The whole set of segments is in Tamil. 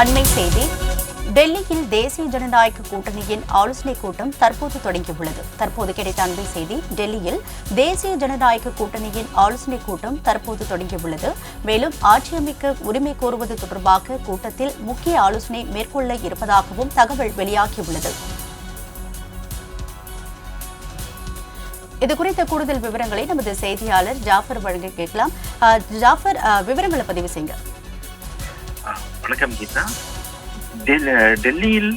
அண்மை செய்தி. டெல்லியில் தேசிய ஜனநாயக கூட்டணியின் ஆலோசனைக் கூட்டம் தற்போது தொடங்கியுள்ளது. தற்போது கிடைத்த அண்மை செய்தி டெல்லியில் தேசிய ஜனநாயக கூட்டணியின் ஆலோசனைக் கூட்டம் தற்போது தொடங்கியுள்ளது. மேலும் ஆட்சியமைக்க உரிமை கோருவது தொடர்பாக கூட்டத்தில் முக்கிய ஆலோசனை மேற்கொள்ள இருப்பதாகவும் தகவல் வெளியாகியுள்ளது. இது குறித்த கூடுதல் விவரங்களை நமது செய்தியாளர் ஜாஃபர் வழங்க கேட்கலாம். ஜாஃபர் விவரங்களை பதிவு செய்யுங்க. வணக்கம் கீதா. டெல்லியில்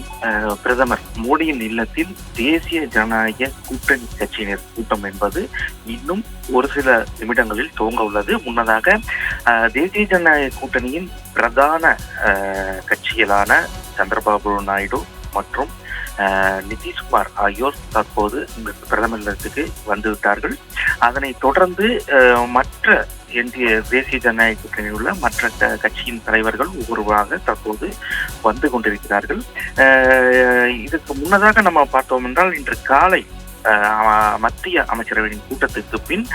பிரதமர் மோடியின் இல்லத்தில் தேசிய ஜனநாயக கூட்டணி கட்சியினர் கூட்டம் என்பது இன்னும் ஒரு சில நிமிடங்களில் துவங்க உள்ளது. முன்னதாக தேசிய ஜனநாயக கூட்டணியின் பிரதான கட்சிகளான சந்திரபாபு நாயுடு மற்றும் நிதிஷ்குமார் ஆகியோர் தற்போது பிரதமர் இல்லத்துக்கு வந்துவிட்டார்கள். அதனைத் தொடர்ந்து மற்ற இந்திய தேசிய ஜனநாயக கூட்டணியில் உள்ள மற்ற க- கட்சியின் தலைவர்கள் ஒவ்வொருவராக தற்போது வந்து கொண்டிருக்கிறார்கள். இதற்கு இதுக்கு முன்னதாக நம்ம பார்த்தோம் என்றால் இன்று காலை மத்திய அமைச்சரவையின் கூட்டத்திற்கு பின்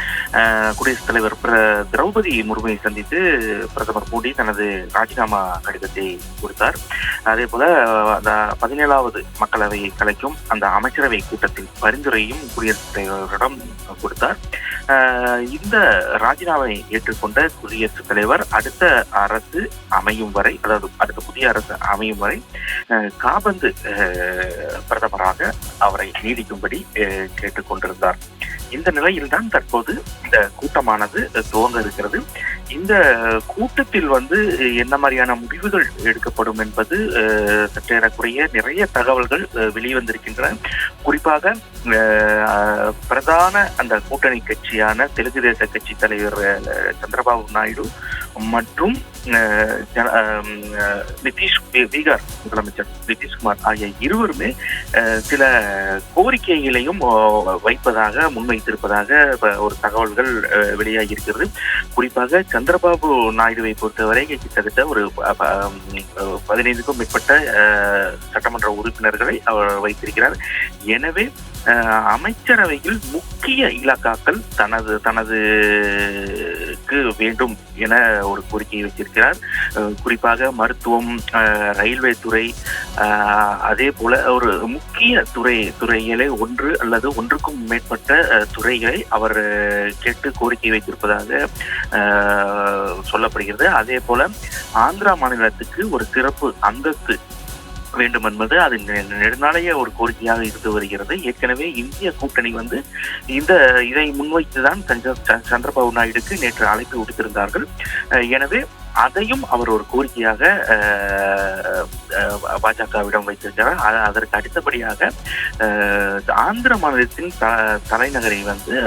குடியரசுத் தலைவர் பிர- திரௌபதி முர்மையை சந்தித்து பிரதமர் மோடி தனது ராஜினாமா கடிதத்தை கொடுத்தார். அதே போல அந்த பதினேழாவது மக்களவையை கலைக்கும் அந்த அமைச்சரவை கூட்டத்தின் பரிந்துரையும் குடியரசுத் தலைவரிடம் கொடுத்தார். அஹ், இந்த ராஜினாமை ஏற்றுக்கொண்ட குடியரசுத் தலைவர் அடுத்த அரசு அமையும் வரை அதாவது அடுத்த புதிய அரசு அமையும் வரை காபந்து பிரதமராக அவரை நீடிக்கும்படி கேட்டுக்கொண்டிருந்தார். இந்த நிலையில்தான் தற்போது இந்த கூட்டமானது துவங்க இருக்கிறது. இந்த கூட்டத்தில் வந்து என்ன மாதிரியான முடிவுகள் எடுக்கப்படும் என்பது சற்றேறக்குறைய நிறைய தகவல்கள் வெளிவந்திருக்கின்றன. குறிப்பாக பிரதான அந்த கூட்டணி கட்சியான தெலுங்கு தேச கட்சி தலைவர் சந்திரபாபு நாயுடு மற்றும் ஜன- நிதிஷ் பீகார் முதலமைச்சர் நிதிஷ்குமார் ஆகிய இருவருமே சில கோரிக்கைகளையும் வைப்பதாக முன்வைத்திருப்பதாக ஒரு தகவல்கள் வெளியாகி இருக்கிறது குறிப்பாக சந்திரபாபு நாயுடுவை பொறுத்தவரை கிட்டத்தட்ட ஒரு பதினைந்துக்கும் மேற்பட்ட சட்டமன்ற உறுப்பினர்களை அவர் வைத்திருக்கிறார். எனவே அமைச்சரவையில் முக்கிய இலாக்காக்கள் தனது தனதுக்கு வேண்டும் என ஒரு கோரிக்கையை வச்சிருக்கிறார் குறிப்பாக மருத்துவம் ரயில்வே துறை அதே போல ஒரு முக்கிய துறை துறைகளை ஒன்று அல்லது ஒன்றுக்கும் மேற்பட்ட துறைகளை அவர் கேட்டு கோரிக்கை வைத்திருப்பதாக சொல்லப்படுகிறது. அதே போல ஆந்திரா மாநிலத்துக்கு ஒரு சிறப்பு அந்தஸ்து வேண்டும் என்பது அது நெடுநாளைய ஒரு கோரிக்கையாக இருந்து வருகிறது. ஏற்கனவே இந்திய கூட்டணி வந்து இந்த இதை முன்வைத்துதான் சந்திரபாபு நாயுடுக்கு நேற்று அழைப்பு விடுத்திருந்தார்கள். எனவே அதையும் அவர் ஒரு கோரிக்கையாக பாஜகவிடம் வைத்திருக்கிறார். அதற்கு அடுத்தபடியாக ஆந்திர மாநிலத்தின் த- தலைநகரை வந்து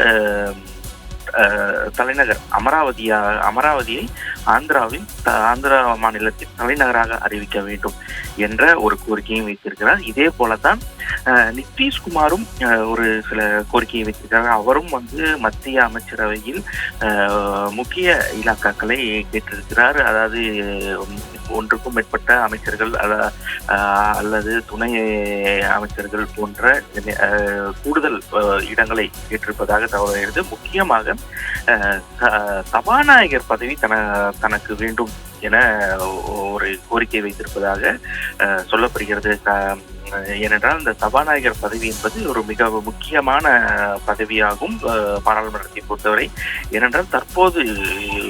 தலைநகர் அமராவதியா அமராவதியை ஆந்திராவின் ஆந்திரா மாநிலத்தின் தலைநகராக அறிவிக்க வேண்டும் என்ற ஒரு கோரிக்கையும் வைத்திருக்கிறார். இதே போலதான் நிதிஷ்குமாரும் ஒரு சில கோரிக்கையை வைத்திருக்கிறார். அவரும் வந்து மத்திய அமைச்சரவையில் முக்கிய இலாக்காக்களை கேட்டிருக்கிறார் அதாவது ஒன்றுக்கும் மேற்பட்ட அமைச்சர்கள் அல்லது துணை அமைச்சர்கள் போன்ற கூடுதல் இடங்களை கேட்டிருப்பதாக தகவல் முக்கியமாக சபாநாயகர் பதவி தன தனக்கு வேண்டும். என ஒரு கோரிக்கை வைத்திருப்பதாக சொல்லப்படுகிறது. ஏனென்றால் இந்த சபாநாயகர் பதவி என்பது ஒரு மிக முக்கியமான பதவியாகும் பாராளுமன்றத்தை பொறுத்தவரை. ஏனென்றால் தற்போது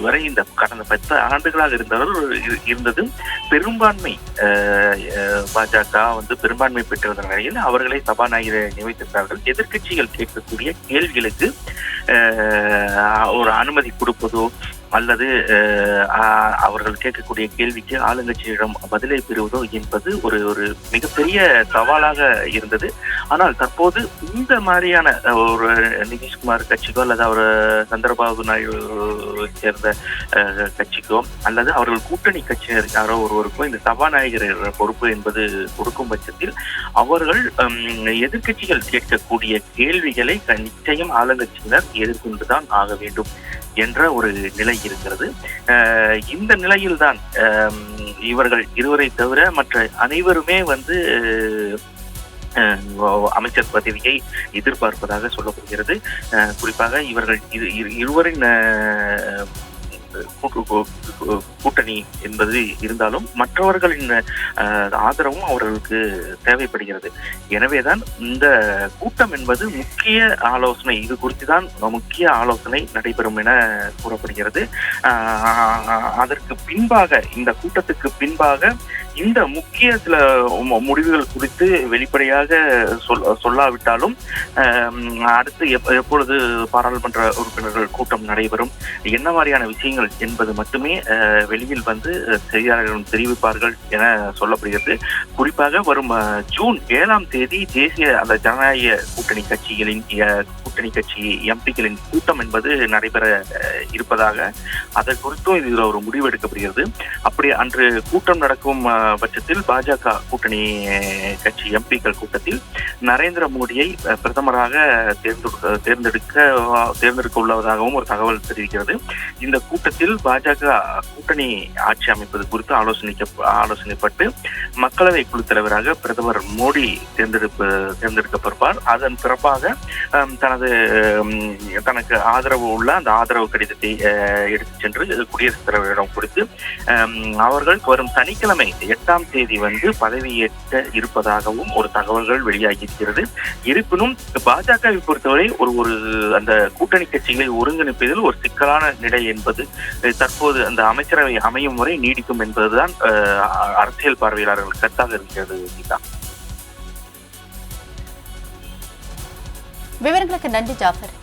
வரை இந்த கடந்த பத்து ஆண்டுகளாக இருந்தவர் இரு- இருந்தது பெரும்பான்மை பாஜக வந்து பெரும்பான்மை பெற்றிருந்த நிலையில் அவர்களை சபாநாயகரை நியமித்திருந்தார்கள். எதிர்க்கட்சிகள் கேட்கக்கூடிய கேள்விகளுக்கு ஒரு அனுமதி கொடுப்பதோ அல்லது அவர்கள் கேட்கக்கூடிய கேள்விக்கு ஆளுங்கட்சியிடம் பதிலை பெறுவதோ என்பது ஒரு ஒரு மிகப்பெரிய சவாலாக இருந்தது. ஆனால் தற்போது இந்த மாதிரியான ஒரு நிதிஷ்குமார் கட்சிக்கோ அல்லது அவர் சந்திரபாபு நாயுடு சேர்ந்த கட்சிக்கோ அல்லது அவர்கள் கூட்டணி கட்சியினர் யாரோ ஒருவருக்கோ இந்த சபாநாயகர் பொறுப்பு என்பது கொடுக்கும் பட்சத்தில் அவர்கள் எதிர்கட்சிகள் எதிர்க்கட்சிகள் கேட்கக்கூடிய கேள்விகளை க- நிச்சயம் ஆளுங்கட்சியினர் எதிர்கொண்டுதான் ஆக வேண்டும். என்ற ஒரு நிலை இருக்கிறது. இந்த நிலையில்தான் இவர்கள் இருவரை தவிர மற்ற அனைவருமே வந்து அமைச்சர் பதவியை எதிர்பார்ப்பதாக சொல்லப்படுகிறது. குறிப்பாக இவர்கள் இரு- இரு- இருவரின் கூட்டணி என்பது இருந்தாலும் மற்றவர்களின் ஆதரவும் அவர்களுக்கு தேவைப்படுகிறது. எனவேதான் இந்த கூட்டம் என்பது முக்கிய ஆலோசனை. இது குறித்து தான் முக்கிய ஆலோசனை நடைபெறும் என கூறப்படுகிறது. அதற்கு பின்பாக இந்த கூட்டத்துக்கு பின்பாக இந்த முக்கிய சில முடிவுகள் குறித்து வெளிப்படையாக சொல் சொல்லாவிட்டாலும் அடுத்து எப்- எப்பொழுது பாராளுமன்ற உறுப்பினர்கள் கூட்டம் நடைபெறும் என்ன மாதிரியான விஷயங்கள் என்பது மட்டுமே வெளியில் வந்து செய்தியாளர்களும் தெரிவிப்பார்கள் என சொல்லப்படுகிறது. குறிப்பாக வரும் ஜூன் ஏழாம் தேதி தேசிய அந்த ஜனநாயக கூட்டணி கட்சிகளின் கூட்டணி கட்சி எம்பிக்களின் கூட்டம் என்பது நடைபெற இருப்பதாக அதை குறித்தும் இதில் ஒரு முடிவு எடுக்கப்படுகிறது. அப்படி அன்று கூட்டம் நடக்கும் பட்சத்தில் பாஜக கூட்டணி கட்சி எம்பிக்கள் கூட்டத்தில் நரேந்திர மோடியை பிரதமராக தேர்ந்தெடுக்க தேர்ந்தெடுக்க தேர்ந்தெடுக்க உள்ளதாகவும் ஒரு தகவல் தெரிவிக்கிறது. இந்த கூட்டத்தில் பாஜக கூட்டணி ஆட்சி அமைப்பது குறித்து ஆலோசனைக்க ஆலோசனைப்பட்டு மக்களவை குழு தலைவராக பிரதமர் மோடி தேர்ந்தெடுப்பு தேர்ந்தெடுக்கப்படுவார். அதன் பிறப்பாக தனது தனக்கு ஆதரவு உள்ள அந்த ஆதரவு கடிதத்தை எடுத்து எடுத்துச் சென்று குடியரசுத் தலைவரிடம் கொடுத்து அவர்கள் வரும் சனிக்கிழமை எட்டாம் தேதி வந்து பதவியேற்க இருப்பதாகவும் ஒரு தகவல்கள் வெளியாகியிருக்கிறது. இருப்பினும் பாஜகவை பொறுத்தவரை ஒரு ஒரு அந்த கூட்டணி கட்சிகளை ஒருங்கிணைப்பதில் ஒரு சிக்கலான நிலை என்பது தற்போது அந்த அமைச்சரவை அமையும் வரை நீடிக்கும் என்பதுதான் அரசியல் பார்வையாளர்கள் கருத்தாக இருக்கிறது கீதா. விவரங்களுக்கு நன்றி ஜாஃபர்.